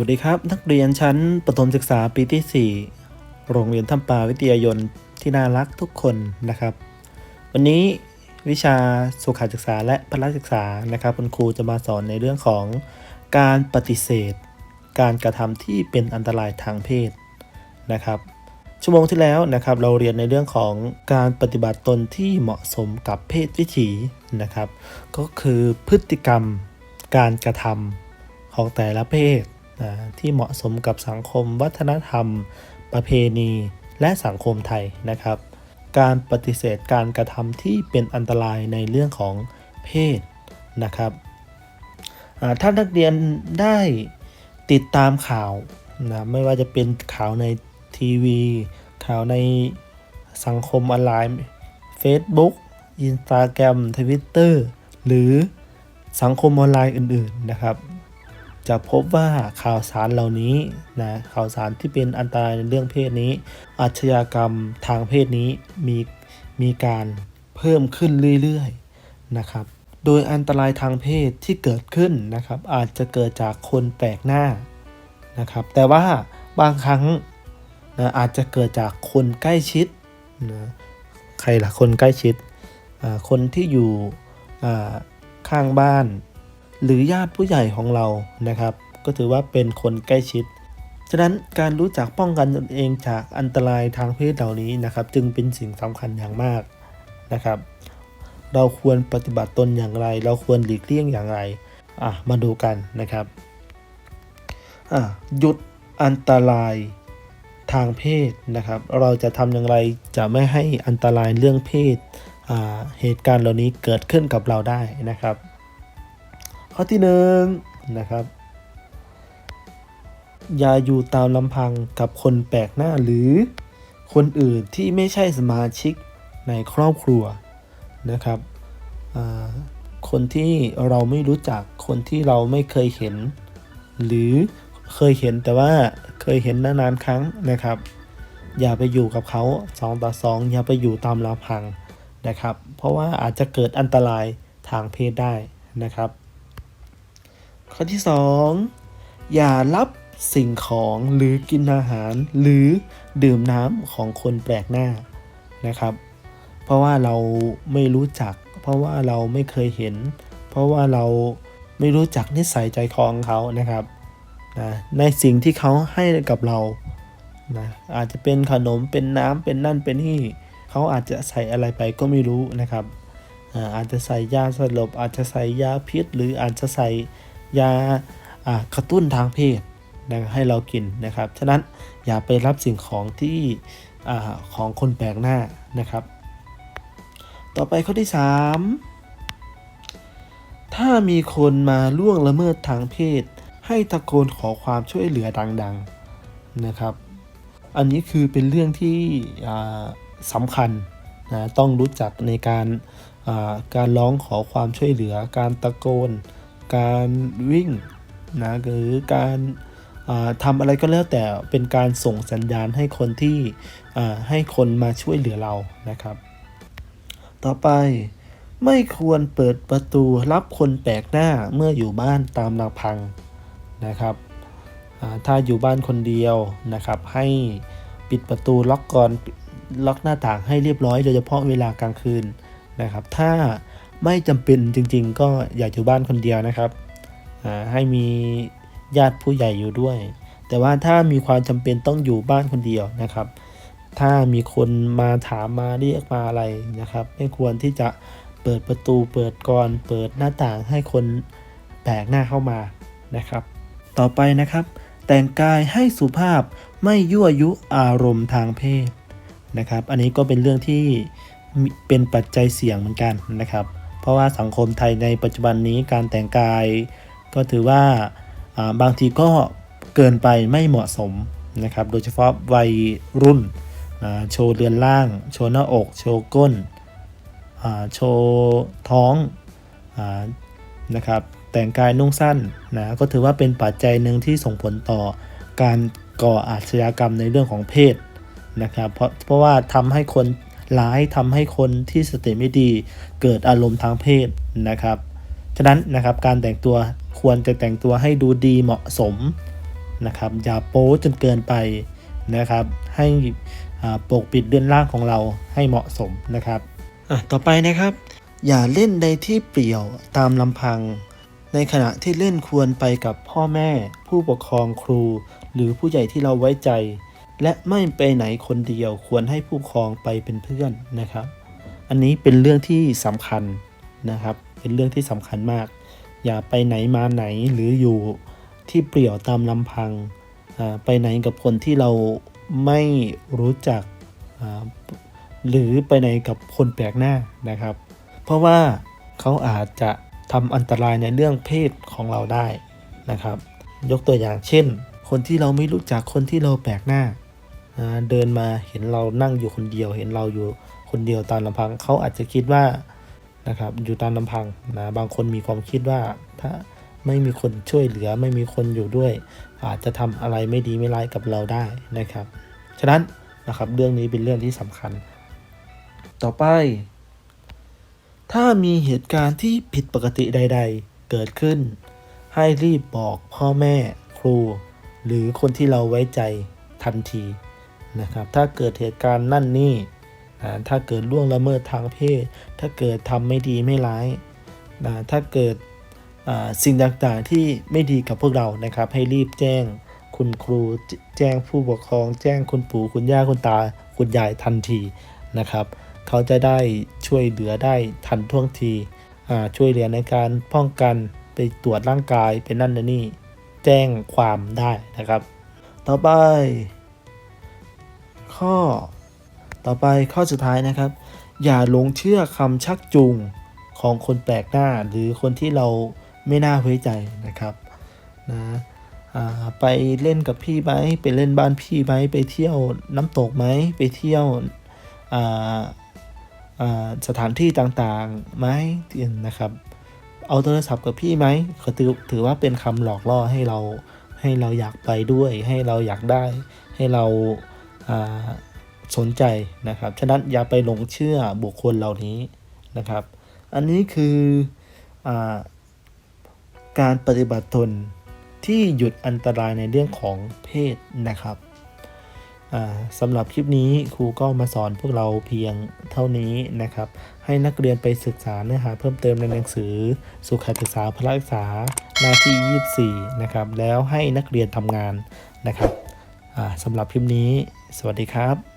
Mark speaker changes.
Speaker 1: วัสดีครับ นักเรียนชั้นประถมศึกษาปีที่ 4 โรงเรียนถ้ำปาวิทยายนที่น่ารักทุกคนนะครับ วันนี้วิชาสุขศึกษาและพละศึกษานะครับคุณครูจะมาสอนในเรื่องของการปฏิเสธ การกระทำที่เป็นอันตรายทางเพศนะครับ ชั่วโมงที่แล้วนะครับเราเรียนในเรื่องของการปฏิบัติตนที่เหมาะสมกับเพศวิถีนะครับ ก็คือพฤติกรรมการกระทำของแต่ละเพศ นะที่เหมาะสมกับสังคมวัฒนธรรม ประเพณี และสังคมไทยนะครับ การปฏิเสธการกระทำที่เป็นอันตรายในเรื่องของเพศนะครับอ่าถ้านักเรียนได้ติดตามข่าวนะไม่ว่าจะเป็นข่าวในทีวี ข่าวในสังคมออนไลน์ Facebook Instagram Twitter หรือสังคมออนไลน์อื่น ๆ นะครับ จะพบว่าข่าวสารเหล่านี้นะข่าวสารที่เป็นอันตรายในเรื่องเพศนี้ อาชญากรรมทางเพศนี้มีมีการเพิ่มขึ้นเรื่อยๆนะครับ โดยอันตรายทางเพศที่เกิดขึ้นนะครับ อาจจะเกิดจากคนแปลกหน้านะครับ แต่ว่าบางครั้งนะอาจจะเกิดจากคนใกล้ชิดนะใครล่ะคนใกล้ชิด คนที่อยู่ข้างบ้าน หรือญาติผู้ใหญ่ของเรานะครับ ก็ถือว่าเป็นคนใกล้ชิด ฉะนั้นการรู้จักป้องกันตนเองจากอันตรายทางเพศเหล่านี้นะครับ จึงเป็นสิ่งสำคัญอย่างมากนะครับ เราควรปฏิบัติตนอย่างไร เราควรหลีกเลี่ยงอย่างไรอะมาดูกันนะครับอะหยุดอันตรายทางเพศนะครับ เราจะทำอย่างไรจะไม่ให้อันตรายเรื่องเพศ เหตุการณ์เหล่านี้เกิดขึ้นกับเราได้นะครับ ข้อที่หนึ่งนะครับ อย่าอยู่ตามลำพังกับคนแปลกหน้าหรือคนอื่นที่ไม่ใช่สมาชิกในครอบครัวนะครับคนที่เราไม่รู้จักคนที่เราไม่เคยเห็น หรือเคยเห็นแต่ว่าเคยเห็นนานๆครั้งนะครับ อย่าไปอยู่กับเขาสองต่อสองอย่าไปอยู่ตามลำพังนะครับ เพราะว่าอาจจะเกิดอันตรายทางเพศได้นะครับ ข้อที่ 2 อย่ารับสิ่งของหรือกินอาหารหรือดื่มน้ำของคนแปลกหน้านะครับ เพราะว่าเราไม่รู้จัก เพราะว่าเราไม่เคยเห็น เพราะว่าเราไม่รู้จักนิสัยใจคอของเขานะครับนะในสิ่งที่เขาให้กับเรานะอาจจะเป็นขนมเป็นน้ำเป็นนั่นเป็นนี่เขาอาจจะใส่อะไรไปก็ไม่รู้นะครับอ่าอาจจะใส่ยาสลบอาจจะใส่ยาพิษ หรืออาจจะใส่ ยากระตุ้นทางเพศนะให้เรากินนะครับ ฉะนั้นอย่าไปรับสิ่งของที่อของคนแปลกหน้านะครับ ต่อไปข้อที่ 3 ถ้ามีคนมาล่วงละเมิดทางเพศ ให้ตะโกนขอความช่วยเหลือดังๆนะครับ อันนี้คือเป็นเรื่องที่สำคัญนะต้องรู้จักในการการร้องขอความช่วยเหลือการตะโกน การวิ่งนะหรือการอ่าทำอะไรก็แล้วแต่เป็นการส่งสัญญาณให้คนที่ให้คนมาช่วยเหลือเรานะครับ ต่อไปไม่ควรเปิดประตูรับคนแปลกหน้าเมื่ออยู่บ้านตามลำพังนะครับถ้าอยู่บ้านคนเดียวนะครับ ให้ปิดประตูล็อกก่อนล็อกหน้าต่างให้เรียบร้อยโดยเฉพาะเวลากลางคืนนะครับ ถ้า ไม่จำเป็นจริง ๆ ก็อย่าอยู่บ้านคนเดียวนะครับให้มีญาติผู้ใหญ่อยู่ด้วย แต่ว่าถ้ามีความจำเป็นต้องอยู่บ้านคนเดียวนะครับ ถ้ามีคนมาถามมาเรียกมาอะไรนะครับ ไม่ควรที่จะเปิดประตูเปิดกรเปิดหน้าต่างให้คนแปลกหน้าเข้ามานะครับ ต่อไปนะครับ แต่งกายให้สุภาพไม่ยั่วยุอารมณ์ทางเพศนะครับ อันนี้ก็เป็นเรื่องที่เป็นปัจจัยเสี่ยงเหมือนกันนะครับ เพราะว่าสังคมไทยในปัจจุบันนี้การแต่งกาย ก็ถือว่าบางทีก็เกินไปไม่เหมาะสมนะครับ โดยเฉพาะวัยรุ่นโชว์เรือนล่าง โชว์หน้าอก โชว์ก้นโชว์ท้องอนะครับแต่งกายนุ่งสั้นนะก็ถือว่าเป็นปัจจัยหนึ่งที่ส่งผลต่อการก่ออาชญากรรมในเรื่องของเพศนะครับเพราะเพราะว่าทำให้คน ร้ายทำให้คนที่สติไม่ดีเกิดอารมณ์ทางเพศนะครับ ฉะนั้นนะครับการแต่งตัวควรจะแต่งตัวให้ดูดีเหมาะสมนะครับ อย่าโป๊จนเกินไปนะครับ ให้อ่าปกปิดเดือนล่างของเราให้เหมาะสมนะครับอะต่อไปนะครับ อย่าเล่นในที่เปลี่ยวตามลำพัง ในขณะที่เล่นควรไปกับพ่อแม่ ผู้ปกครองครู หรือผู้ใหญ่ที่เราไว้ใจ และไม่ไปไหนคนเดียวควรให้ผู้ปกครองไปเป็นเพื่อนนะครับ อันนี้เป็นเรื่องที่สำคัญนะครับ เป็นเรื่องที่สำคัญมาก อย่าไปไหนมาไหนหรืออยู่ที่เปลี่ยวตามลำพังอ่าไปไหนกับคนที่เราไม่รู้จักอ่าหรือไปไหนกับคนแปลกหน้านะครับ เพราะว่าเขาอาจจะทำอันตรายในเรื่องเพศของเราได้นะครับ ยกตัวอย่างเช่น คนที่เราไม่รู้จักคนที่เราแปลกหน้า เดินมาเห็นเรานั่งอยู่คนเดียว เห็นเราอยู่คนเดียวตามลำพังเขาอาจจะคิดว่านะครับอยู่ตามลำพังนะบางคนมีความคิดว่าถ้าไม่มีคนช่วยเหลือไม่มีคนอยู่ด้วย อาจจะทำอะไรไม่ดีไม่ร้ายกับเราได้นะครับ ฉะนั้นนะครับเรื่องนี้เป็นเรื่องที่สำคัญ ต่อไป ถ้ามีเหตุการณ์ที่ผิดปกติใด ๆ เกิดขึ้น ให้รีบบอกพ่อแม่ครู หรือคนที่เราไว้ใจทันที นะครับ ถ้าเกิดเหตุการณ์นั่นนี่นะถ้าเกิดล่วงละเมิดทางเพศ ถ้าเกิดทำไม่ดีไม่ร้ายนะถ้าเกิดสิ่งต่างๆที่ไม่ดีกับพวกเรานะครับ ให้รีบแจ้งคุณครูแจ้งผู้ปกครอง แจ้งคุณปู่คุณย่าคุณตา คุณยายทันทีนะครับ เขาจะได้ช่วยเหลือได้ทันท่วงทีช่วยเหลือในการป้องกันไปตรวจร่างกายเป็นนั่นนะนี่แจ้งความได้นะครับ ต่อไป ข้อ ต่อไปข้อสุดท้ายนะครับ อย่าหลงเชื่อคำชักจูงของคนแปลกหน้าหรือคนที่เราไม่น่าไว้ใจนะครับนะไปเล่นกับพี่ไหมไปเล่นบ้านพี่ไหมไปเที่ยวน้ำตกไหมไปเที่ยวสถานที่ต่างๆไหมนะครับ เอาโทรศัพท์กับพี่ไหมเขาถือถือว่าเป็นคำหลอกล่อให้เราให้เราอยากไปด้วย ให้เราอยากได้ ให้เรา สนใจนะครับ ฉะนั้นอย่าไปหลงเชื่อบุคคลเหล่านี้นะครับ อันนี้คืออการปฏิบัติตนที่หยุดอันตรายในเรื่องของเพศนะครับสำหรับคลิปนี้ครูก็มาสอนพวกเราเพียงเท่านี้นะครับ ให้นักเรียนไปศึกษาเนื้อหาเพิ่มเติมในหนังสือ สุขศึกษาพละศึกษาหน้าที่ 24 นะครับ แล้วให้นักเรียนทำงานนะครับสำหรับคลิปนี้ สวัสดีครับ